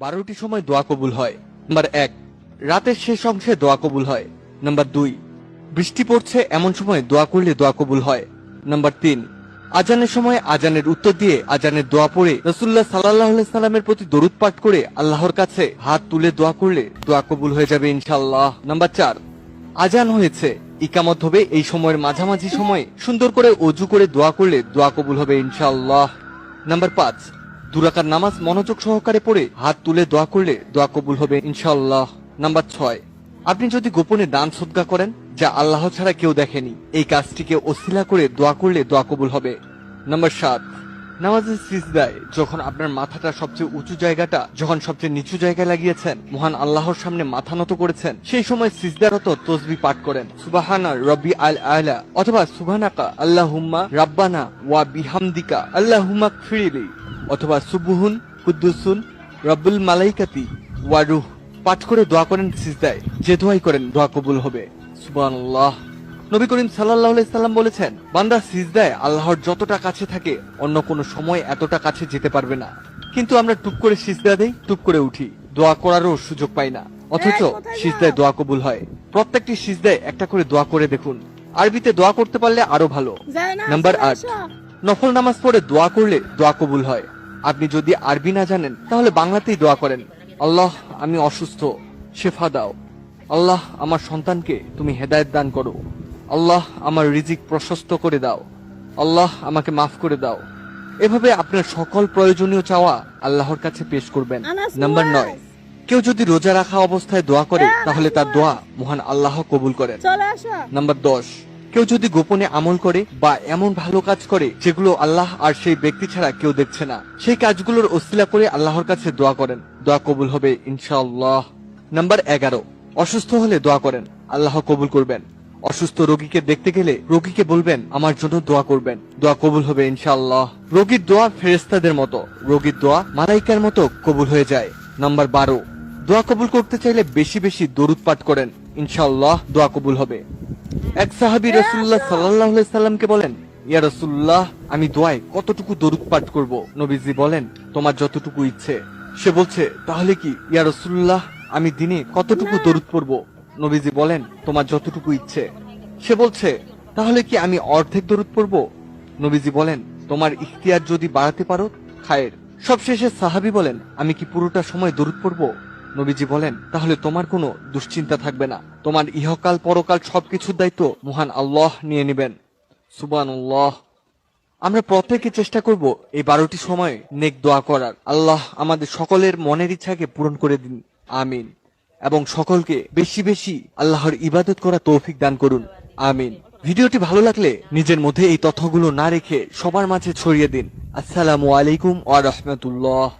বারোটি সময় দোয়া কবুল হয়। নাম্বার এক, রাতের শেষ অংশে দোয়া কবুল হয়। নাম্বার দুই, বৃষ্টি পড়ছে, এমন সময় দোয়া করলে দোয়া কবুল হয়। নাম্বার তিন, আজানের সময় আজানের উত্তর দিয়ে আজানের দোয়া পড়ে রসুল্লাহ সাল্লাহ সাল্লামের প্রতি দরুদ পাঠ করে আল্লাহর কাছে হাত তুলে দোয়া করলে দোয়া কবুল হয়ে যাবে ইনশাল্লাহ নাম্বার চার, আজান হয়েছে। ইকামত হবে এই সময়ের মাঝামাঝি সময়ে। সুন্দর করে অজু করে দোয়া করলে দোয়া কবুল হবে ইনশাল্লাহ নাম্বার পাঁচ দুরাকার নামাজ মনোযোগ সহকারে পড়ে হাত তুলে দোয়া করলে দোয়া কবুল হবে ইনশাল্লাহ নাম্বার ছয়, আপনি যদি গোপনে দান সদ্গা করেন, যা আল্লাহ ছাড়া কেউ দেখেনি, এই কাজটিকে অশিলা করে দোয়া করলে দোয়া কবুল হবে। নাম্বার সাত নামাজের সিজদায় যখন আপনার মাথাটা সবচেয়ে উঁচু জায়গাটা, যখন সবচেয়ে নিচু জায়গায় লাগিয়েছেন, মহান আল্লাহর সামনে মাথা নত করেছেন, সেই সময় সিজদারত তসবি পাঠ করেন। সুবাহানা রব্বি আল আলা, অথবা সুবহানাকা আল্লাহুম্মা রাব্বানা ওয়া বিহামদিকা আল্লাহুম্মা ফিরিলি অথবা সুবুহুন কুদ্দুসুন রব্বুল মালাইকাতি ওয়া রুহ পাঠ করে দোয়া করেন সিজদায়। যে দোয়াই করেন দোয়া কবুল হবে। সুবহানাল্লাহ। নবী করিম সাল্লাহ সাল্লাম বলেছেন বান্দা সিজদায় আল্লাহর যতটা কাছে থাকে অন্য কোনো সময় এতটা কাছে যেতে পারবে না। কিন্তু আমরা টুক করে সিজদা দেই টুক করে উঠি। দোয়া করারও সুযোগ পাই না। অথচ সিজদায় দোয়া কবুল হয়। প্রত্যেকটি সিজদায় একটা করে দোয়া করে দেখুন। আরবিতে দোয়া করতে পারলে আরও ভালো। নাম্বার আট। নফল নামাজ পড়ে দোয়া করলে দোয়া কবুল হয়। আপনি যদি আরবি না জানেন তাহলে বাংলাতেই দোয়া করেন। আল্লাহ আমি অসুস্থ। শেফা দাও। আল্লাহ আমার সন্তানকে তুমি হেদায়েত দান করো। আল্লাহ আমার রিজিক প্রশস্ত করে দাও। আল্লাহ আমাকে মাফ করে দাও। এভাবে আপনার সকল প্রয়োজনীয় চাওয়া আল্লাহর কাছে পেশ করবেন। নাম্বার নয় কেউ যদি রোজা রাখা অবস্থায় দোয়া করে হ্যাঁ, তাহলে তার দোয়া মহান আল্লাহ কবুল করেন। নাম্বার দশ কেউ যদি গোপনে আমল করে বা এমন ভালো কাজ করে যেগুলো আল্লাহ আর সেই ব্যক্তি ছাড়া কেউ দেখছে না সেই কাজগুলোর অশিলা করে আল্লাহর কাছে দোয়া করেন। দোয়া কবুল হবে ইনশাআল্লাহ। নাম্বার এগারো অসুস্থ হলে দোয়া করেন। আল্লাহ কবুল করবেন। অসুস্থ রোগীকে দেখতে গেলে রোগীকে বলবেন, আমার জন্য দোয়া করবেন। দোয়া কবুল হবে ইনশাআল্লাহ। রোগীর দোয়া ফেরেস্তাদের মতো। রোগীর দোয়া মালাইকার মতো কবুল হয়ে যায়। নাম্বার বারো। দোয়া কবুল করতে চাইলে বেশি বেশি দরুদ পাঠ করেন। ইনশাআল্লাহ দোয়া কবুল হবে। এক সাহাবি রসুল্লাহ সাল্লাহ সাল্লামকে বলেন, ইয়া রসুল্লাহ আমি দোয়ায় কতটুকু দরুদ পাঠ করব? নবীজি বলেন, তোমার যতটুকু ইচ্ছে। সে বলছে, তাহলে কি, ইয়া রসুল্লাহ আমি দিনে কতটুকু দরুদ পড়ব? নবীজি বলেন, তোমার যতটুকু ইচ্ছে। সে বলছে, তাহলে কি আমি অর্ধেক দরুদ পড়ব? নবীজি বলেন, তোমার ইখতিয়ার যদি বাড়াতে পারো, খায়ের। সবশেষে সাহাবি বলেন, আমি কি পুরোটা সময় দরুদ পড়ব? নবীজি বলেন, তাহলে তোমার কোনো দুশ্চিন্তা থাকবে না। তোমার ইহকাল, পরকাল সবকিছুর দায়িত্ব মহান আল্লাহ নিয়ে নেবেন। সুবানুল্লাহ আমরা প্রত্যেকে চেষ্টা করব এই বারোটি সময় নেক দোয়া করার। আল্লাহ আমাদের সকলের মনের ইচ্ছাকে পূরণ করে দিন। আমিন। এবং সকলকে বেশি বেশি আল্লাহর ইবাদত করা তৌফিক দান করুন। আমিন। ভিডিওটি ভালো লাগলে নিজের মধ্যে এই তথ্যগুলো না রেখে সবার মাঝে ছড়িয়ে দিন। আসসালামু আলাইকুম ওয়া রাহমাতুল্লাহ।